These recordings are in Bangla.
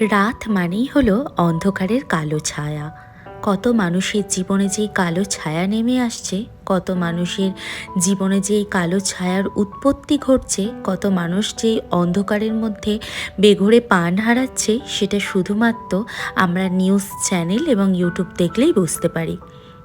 রাত মানেই হলো অন্ধকারের কালো ছায়া। কত মানুষের জীবনে যেই কালো ছায়া নেমে আসছে, কত মানুষের জীবনে যেই কালো ছায়ার উৎপত্তি ঘটছে, কত মানুষ যেই অন্ধকারের মধ্যে বেঘরে পান হারাচ্ছে, সেটা শুধুমাত্র আমরা নিউজ চ্যানেল এবং ইউটিউব দেখলেই বুঝতে পারি।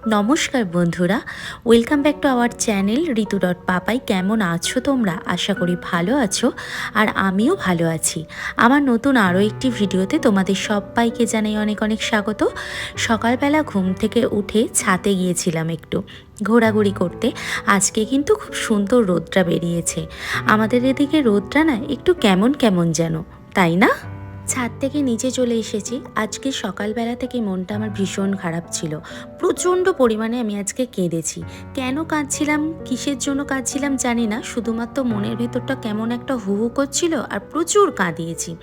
নমস্কার বন্ধুরা welcome back to our channel Ritu dot Papai কেমন আছো তোমরা? আশা করি ভালো আছো, আর আমিও ভালো আছি। আমার নতুন আরও একটি ভিডিওতে তোমাদের সবাইকে জানাই অনেক অনেক স্বাগত। সকালবেলা ঘুম থেকে উঠে ছাতে গিয়েছিলাম একটু, ঘোরাঘুরি করতে। আজকে কিন্তু খুব সুন্দর রোদটা বেরিয়েছে। আমাদের এদিকে রোদটা না একটু কেমন কেমন যেন, তাই না? ছাদ থেকে নিচে চলে এসেছি। আজকে সকালবেলা থেকে মনটা আমার ভীষণ খারাপ ছিল। প্রচণ্ড পরিমাণে আমি আজকে কেঁদেছি। কেন কাঁদছিলাম? কিসের জন্য কাঁদছিলাম জানি না। শুধুমাত্র মনের ভেতরটা কেমন একটা হু হু করছিল আর প্রচুর কাঁদিয়েছি।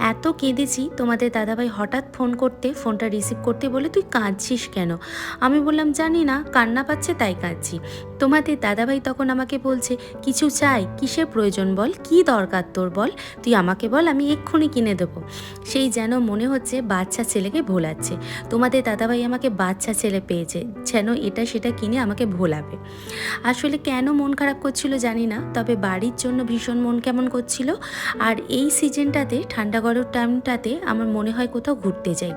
এত কেঁদেছি, তোমাদের দাদাভাই হঠাৎ ফোন করতে, ফোনটা রিসিভ করতে বলে, তুই কাঁদছিস কেন? আমি বললাম, জানি না, কান্না পাচ্ছে তাই কাঁদছি। তোমাদের দাদাভাই তখন আমাকে বলছে, কিছু চাই, কিসের প্রয়োজন বল? কি দরকার তোর বল? তুই আমাকে বল, আমি এক্ষুনি কিনে দেবো। সেই যেন মনে হচ্ছে বাচ্চা ছেলেকে ভোলাচ্ছে। তোমাদের দাদাভাই আমাকে বাচ্চা ছেলে পেয়েছে। যেন এটা সেটা কিনে আমাকে ভোলাবে। আসলে কেন মন খারাপ করছিল জানি না, তবে বাড়ির জন্য ভীষণ মন কেমন করছিল। আর এই সিজনটাতে, ঠান্ডা গরম টাইমটাতে আমার মনে হয় কোথাও ঘুরতে যাই।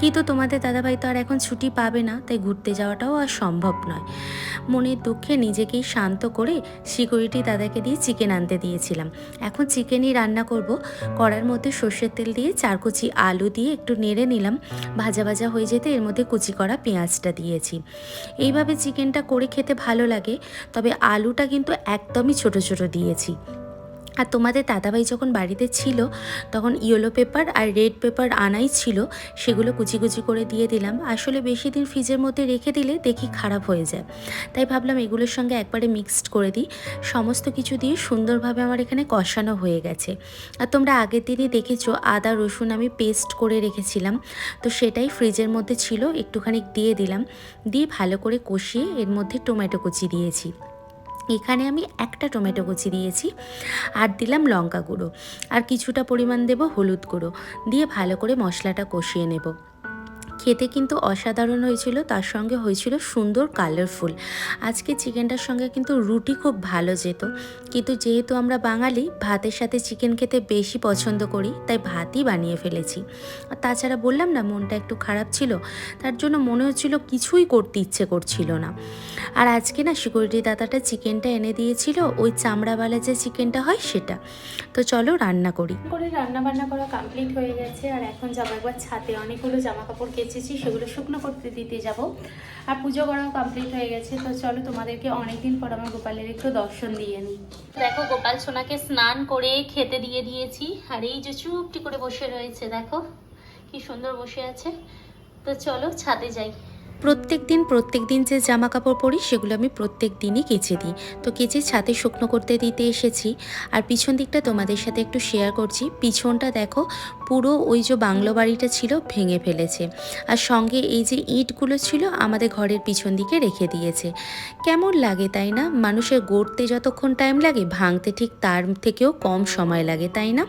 কিন্তু তোমাদের দাদাভাই তো আর এখন ছুটি পাবে না, তাই ঘুরতে যাওয়াটাও আর সম্ভব নয়। মনের দুঃখে নিজেকেই শান্ত করে সিকিউরিটি দাদাকে দিয়ে চিকেন আনতে দিয়েছিলাম। এখন চিকেনই রান্না করব। করার মধ্যে সর্ষের তেল দিয়ে চার কুচি আলু দিয়ে একটু নেড়ে নিলাম। ভাজা ভাজা হয়ে যেতে এর মধ্যে কুচি করা পেঁয়াজটা দিয়েছি। এইভাবে চিকেনটা করে খেতে ভালো লাগে, তবে আলুটা কিন্তু একদমই ছোট ছোট দিয়েছি। আর তোমাদের দাদাভাই যখন বাড়িতে ছিল, তখন ইয়েলো পেপার আর রেড পেপার আনাই ছিল, সেগুলো কুচি কুচি করে দিয়ে দিলাম। আসলে বেশি দিন ফ্রিজের মধ্যে রেখে দিলে দেখি খারাপ হয়ে যায়। তাই ভাবলাম এগুলোর সঙ্গে একবারে মিক্সড করে দিই। সমস্ত কিছু দিয়ে সুন্দরভাবে আমার এখানে কষানো হয়ে গেছে। আর তোমরা আগের দিনই দেখেছ, আদা, রসুন আমি পেস্ট করে রেখেছিলাম। তো সেটাই ফ্রিজের মধ্যে ছিল, একটুখানি দিয়ে দিলাম। দিয়ে ভালো করে কষিয়ে এর মধ্যে টমেটো কুচি দিয়েছি। এখানে আমি একটা টমেটো কুচি দিয়েছি আর দিলাম লঙ্কা গুঁড়ো। আর কিছুটা পরিমাণ দেব হলুদ গুঁড়ো। দিয়ে ভালো করে মশলাটা কষিয়ে নেব। খেতে কিন্তু অসাধারণ হয়েছিল, তার সঙ্গে হয়েছিল সুন্দর কালারফুল আজকে চিকেনটার সঙ্গে কিন্তু রুটি খুব ভালো যেত। কিন্তু যেহেতু আমরা বাঙালি, ভাতের সাথে চিকেন খেতে বেশি পছন্দ করি, তাই ভাতই বানিয়ে ফেলেছি। আর তাছাড়া বললাম না, মনটা একটু খারাপ ছিল, তার জন্য মনে হচ্ছিল কিছুই করতে ইচ্ছে করছিল না। আর আজকে না সিকিউরিটি দাদাটা চিকেনটা এনে দিয়েছিল, ওই চামড়াওয়ালা যে চিকেনটা হয় সেটা। তো চলো রান্না করি। করে রান্না বান্না করা কমপ্লিট হয়ে গেছে, আর এখন যাব একবার ছাতে অনেকগুলো জামা কাপড় কেচেছি সেগুলো শুকনো করতে দিতে যাব। আর পুজো করাও কমপ্লিট হয়ে গেছে, তো চলো তোমাদেরকে অনেকদিন পর আমার গোপালের একটু দর্শন দিয়ে নিই। দেখো, গোপাল সোনাকে স্নান করে খেতে দিয়ে দিয়েছি, আর এই যে চুপটি করে বসে রয়েছে, দেখো, কি সুন্দর বসে আছে। তো চলো ছাদে যাই। প্রত্যেক দিন প্রত্যেক দিন যে জামা কাপড় পরি, সেগুলো আমি প্রত্যেক দিনই কেচে দিই। তো কেচে ছাদে শুকনো করতে দিতে এসেছি। আর পিছন দিকটা তোমাদের সাথে একটু শেয়ার করছি। পিছনটা দেখো, পুরো ওই যে বাংলো বাড়িটা ছিল, ভেঙে ফেলেছে। আর সঙ্গে এই যে ইঁটগুলো ছিল, আমাদের ঘরের পিছন দিকে রেখে দিয়েছে। কেমন লাগে, তাই না? মানুষের গড়তে যতক্ষণ টাইম লাগে, ভাঙতে ঠিক তার থেকেও কম সময় লাগে, তাই না?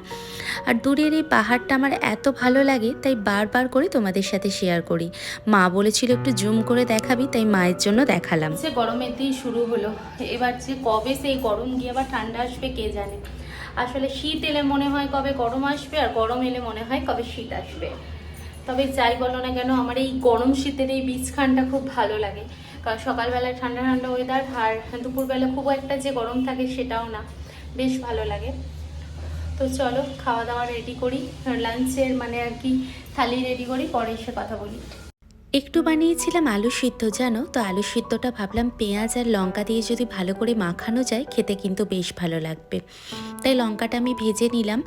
আর দূরের এই পাহাড়টা আমার এত ভালো লাগে, তাই বারবার করে তোমাদের সাথে শেয়ার করি। মা বলেছিল একটু জুম করে দেখাবি, তাই মায়ের জন্য দেখালাম। সে গরমের দিন শুরু হলো। এবার যে কবে সেই গরম গিয়ে আবার ঠান্ডা আসবে, কে জানে? আসলে শীত এলে মনে হয় কবে গরম আসবে, আর গরম এলে মনে হয় কবে শীত আসবে। তবে যাই বলো না কেন, আমার এই গরম শীতের এই বীজখানটা খুব ভালো লাগে। কারণ সকালবেলায় ঠান্ডা ঠান্ডা ওয়েদার আর দুপুরবেলা খুব একটা যে গরম থাকে সেটাও না। বেশ ভালো লাগে। তো চলো, খাওয়া দাওয়া রেডি করি লাঞ্চের মানে আর কি থালি রেডি করি, পরে এসে কথা বলি। একটু বানিয়েছিলাম আলু সিদ্ধ, জানো? তো আলু সিদ্ধটা ভাবলাম পেঁয়াজ আর লঙ্কা দিয়ে যদি ভালো করে মাখানো যায়, খেতে কিন্তু বেশ ভালো লাগবে। তাই লঙ্কাটা আমি ভেজে নিলাম।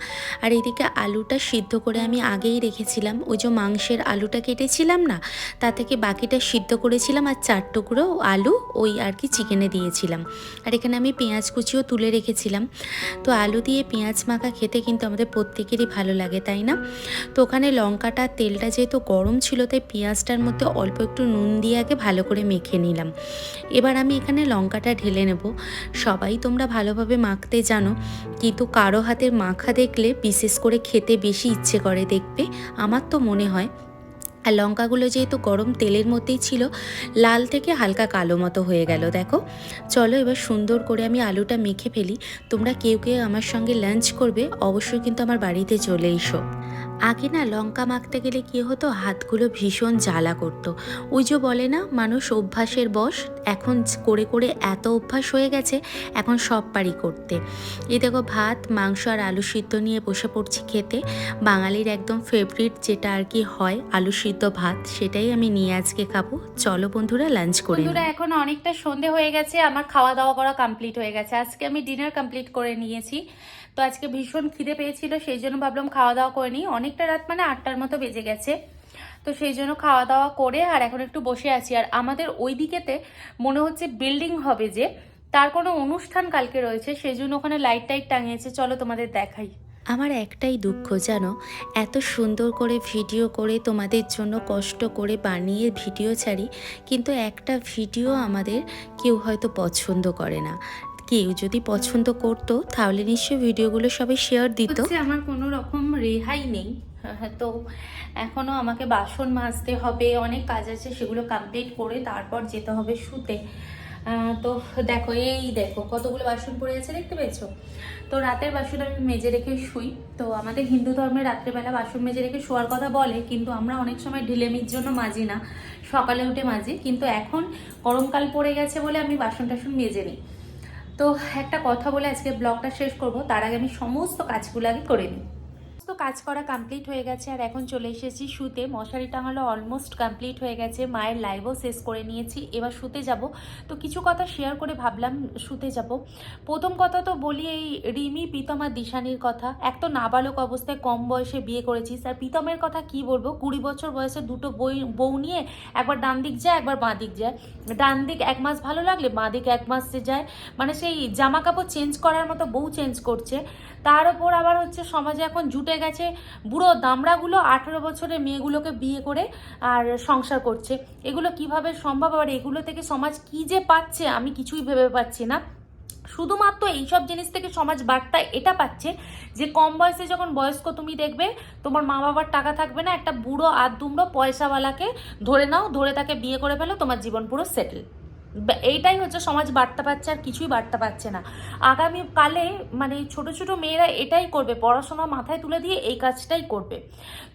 আর এদিকে আলুটা সিদ্ধ করে আমি আগেই রেখেছিলাম। ওই যে মাংসের আলুটা কেটেছিলাম না, তা থেকে বাকিটা সিদ্ধ করেছিলাম আর চার টুকরো আলু, ওই আর কি চিকেনে দিয়েছিলাম। আর এখানে আমি পেঁয়াজ কুচিও তুলে রেখেছিলাম। তো আলু দিয়ে পেঁয়াজ মাখা খেতে কিন্তু আমাদের প্রত্যেকেরই ভালো লাগে, তাই না? তো ওখানে লঙ্কাটা, তেলটা যেহেতু গরম ছিল, তাই পেঁয়াজটার মধ্যে মধ্যে অল্প একটু নুন দিয়ে আগে ভালো করে মেখে নিলাম। এবার আমি এখানে লঙ্কাটা ঢেলে নেব। সবাই তোমরা ভালোভাবে মাখতে জানো, কিন্তু কারও হাতের মাখা দেখলে বিশেষ করে খেতে বেশি ইচ্ছে করে দেখবে। আমার তো মনে হয় আর লঙ্কাগুলো যেহেতু গরম তেলের মধ্যেই ছিল, লাল থেকে হালকা কালো মতো হয়ে গেল, দেখো। চলো এবার সুন্দর করে আমি আলুটা মেখে ফেলি। তোমরা কেউ কেউ আমার সঙ্গে লাঞ্চ করবে, অবশ্যই কিন্তু আমার বাড়িতে চলে এসো। আগে না লঙ্কা মাখতে গেলে কী হতো, হাতগুলো ভীষণ জ্বালা করতো। ওই যে বলে না, মানুষ অভ্যাসের বশ, এখন করে করে এত অভ্যাস হয়ে গেছে, এখন সব পারি করতে। এই দেখো ভাত, মাংস আর আলু সিদ্ধ নিয়ে বসে পড়ছি খেতে। বাঙালির একদম ফেভারিট যেটা আর কি হয়, আলু সিদ্ধ ভাত সেটাই আমি নিয়ে আজকে খাব। চলো বন্ধুরা লাঞ্চ করে। বন্ধুরা এখন অনেকটা সন্ধে হয়ে গেছে আমার খাওয়া দাওয়া করা কমপ্লিট হয়ে গেছে। আজকে আমি ডিনার কমপ্লিট করে নিয়েছি। তো আজকে ভীষণ খিদে পেয়েছিল সেই জন্য ভাবলাম খাওয়া দাওয়া করে নিই। অনেকটা রাত মানে আটটার মতো বেজে গেছে। তো সেই জন্য খাওয়া দাওয়া করে আর এখন একটু বসে আছি। আর আমাদের ওই দিকেতে মনে হচ্ছে বিল্ডিং হবে যে তার কোনো অনুষ্ঠান কালকে রয়েছে সেই জন্য ওখানে লাইট টাইট টাঙিয়েছে। চলো তোমাদের দেখাই। আমার একটাই দুঃখ জানো, এত সুন্দর করে ভিডিও করে তোমাদের জন্য কষ্ট করে বানিয়ে ভিডিও ছাড়ি, কিন্তু একটা ভিডিও আমাদের কেউ হয়তো পছন্দ করে না। কেউ যদি পছন্দ করতো, তাহলে নিশ্চয়ই ভিডিওগুলো সবাই শেয়ার দিত। আমার কোনো রকম রেহাই নেই। তো এখনও আমাকে বাসন মাজতে হবে, অনেক কাজ আছে সেগুলো কমপ্লিট করে তারপর যেতে হবে শুতে। তো দেখো, এই দেখো, কতগুলো বাসন পড়ে আছে দেখতে পেয়েছ? তো রাতের বাসন আমি মেজে রেখে শুই। তো আমাদের হিন্দু ধর্মে রাত্রেবেলা বাসন মেজে রেখে শোয়ার কথা বলে, কিন্তু আমরা অনেক সময় ঢিলেমির জন্য মাজি না। সকালে উঠে মাজি, কিন্তু এখন গরমকাল পড়ে গেছে বলে আমি বাসন টাসন মেজে নিই। তো একটা কথা বলে আজকে ব্লগটা শেষ করব, তার আগে আমি সমস্ত কাজগুলো আগে করে নিই। সমস্ত কাজ করা কমপ্লিট হয়ে গেছে, আর এখন চলে এসেছি শুতে। মশারি টাঙালো অলমোস্ট কমপ্লিট হয়ে গেছে, মায়ের লাইভও শেষ করে নিয়েছি। এবার শুতে যাব। তো কিছু কথা শেয়ার করে ভাবলাম শুতে যাব। প্রথম কথা তো বলি এই রিমি, প্রীতম আর দিশানির কথা। এক তো নাবালক অবস্থায় কম বয়সে বিয়ে করেছিস আর প্রীতমের কথা কি বলব? কুড়ি বছর বয়সে দুটো বই, বউ নিয়ে একবার ডান দিক যায়, একবার বাঁ দিক যায়। ডান দিক এক মাস ভালো লাগলে, বাঁ দিক এক মাসে যায়। মানে সেই জামা কাপড় চেঞ্জ করার মতো বউ চেঞ্জ করছে। তার ওপর আবার হচ্ছে সমাজে এখন জুটে গেছে বুড়ো দামড়াগুলো, আঠেরো বছরের মেয়েগুলোকে বিয়ে করে আর সংসার করছে। এগুলো কীভাবে সম্ভব? আবার এগুলো থেকে সমাজ কি যে পাচ্ছে আমি কিছুই ভেবে পাচ্ছি না। শুধুমাত্র এইসব জিনিস থেকে সমাজ বার্তা এটা পাচ্ছে যে কম বয়সে যখন বয়স্ক তুমি দেখবে, তোমার মা বাবার টাকা থাকবে না, একটা বুড়ো আর দুমড়ো পয়সাওয়ালাকে ধরে নাও, ধরে তাকে বিয়ে করে ফেলো, তোমার জীবন পুরো সেটেল এইটাই হচ্ছে সমাজ বার্তা পাচ্ছে আর কিছুই বার্তা পাচ্ছে না। আগামী কালে মানে ছোট ছোট মেয়েরা এটাই করবে, পড়াশোনা মাথায় তুলে দিয়ে এই কাজটাই করবে।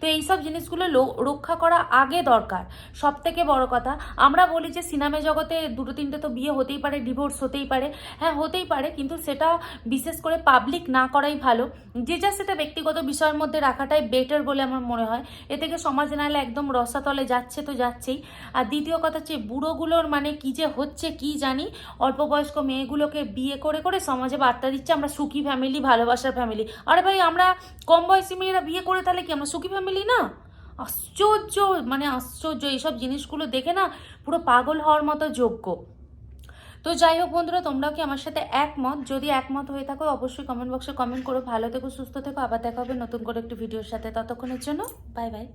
তো এইসব জিনিসগুলো লো- রক্ষা করা আগে দরকার। সব থেকে বড় কথা, আমরা বলি যে সিনেমা জগতে দুটো তিনটে তো বিয়ে হতেই পারে ডিভোর্স হতেই পারে। হ্যাঁ হতেই পারে, কিন্তু সেটা বিশেষ করে পাবলিক না করাই ভালো। যে যা সেটা ব্যক্তিগত বিষয়ের মধ্যে রাখাটাই বেটার বলে আমার মনে হয়। এ থেকে সমাজ নাহলে একদম রসাতলে যাচ্ছে তো যাচ্ছেই। আর দ্বিতীয় কথা হচ্ছে, বুড়োগুলোর মানে কি যে হচ্ছে কি জানি? অল্প বয়স্ক মেয়েগুলোকে বিয়ে করে করে সমাজে বার্তা দিচ্ছে আমরা সুখী ফ্যামিলি ভালোবাসার ফ্যামিলি আরে ভাই, আমরা কম বয়সী মেয়েরা বিয়ে করে তাহলে কি আমরা সুখী ফ্যামিলি না? আশ্চর্য মানে আশ্চর্য। এইসব জিনিসগুলো দেখে না পুরো পাগল হওয়ার মতো যোগ্য। তো যাই হোক বন্ধুরা, তোমরাও কি আমার সাথে একমত? যদি একমত হয়ে থাকো, অবশ্যই কমেন্ট বক্সে কমেন্ট করো। ভালো থেকো, সুস্থ থেকো। আবার দেখা হবে নতুন করে একটি ভিডিওর সাথে ততক্ষণের জন্য। Bye bye